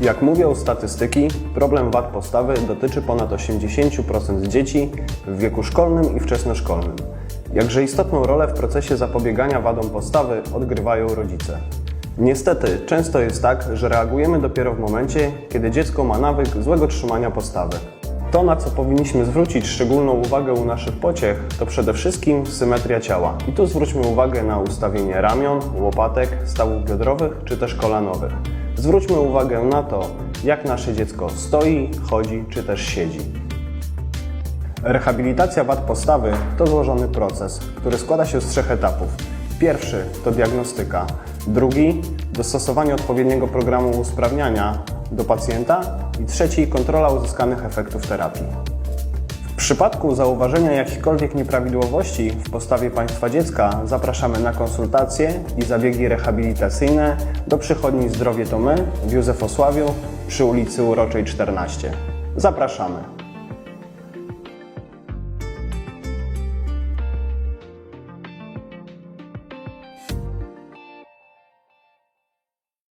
Jak mówią statystyki, problem wad postawy dotyczy ponad 80% dzieci w wieku szkolnym i wczesnoszkolnym. Jakże istotną rolę w procesie zapobiegania wadom postawy odgrywają rodzice. Niestety, często jest tak, że reagujemy dopiero w momencie, kiedy dziecko ma nawyk złego trzymania postawy. To, na co powinniśmy zwrócić szczególną uwagę u naszych pociech, to przede wszystkim symetria ciała. I tu zwróćmy uwagę na ustawienie ramion, łopatek, stawów biodrowych czy też kolanowych. Zwróćmy uwagę na to, jak nasze dziecko stoi, chodzi czy też siedzi. Rehabilitacja wad postawy to złożony proces, który składa się z trzech etapów. Pierwszy to diagnostyka, drugi dostosowanie odpowiedniego programu usprawniania do pacjenta i trzeci kontrola uzyskanych efektów terapii. Przypadku zauważenia jakichkolwiek nieprawidłowości w postawie państwa dziecka zapraszamy na konsultacje i zabiegi rehabilitacyjne do przychodni Zdrowie to My w Józefosławiu przy ulicy Uroczej 14. Zapraszamy.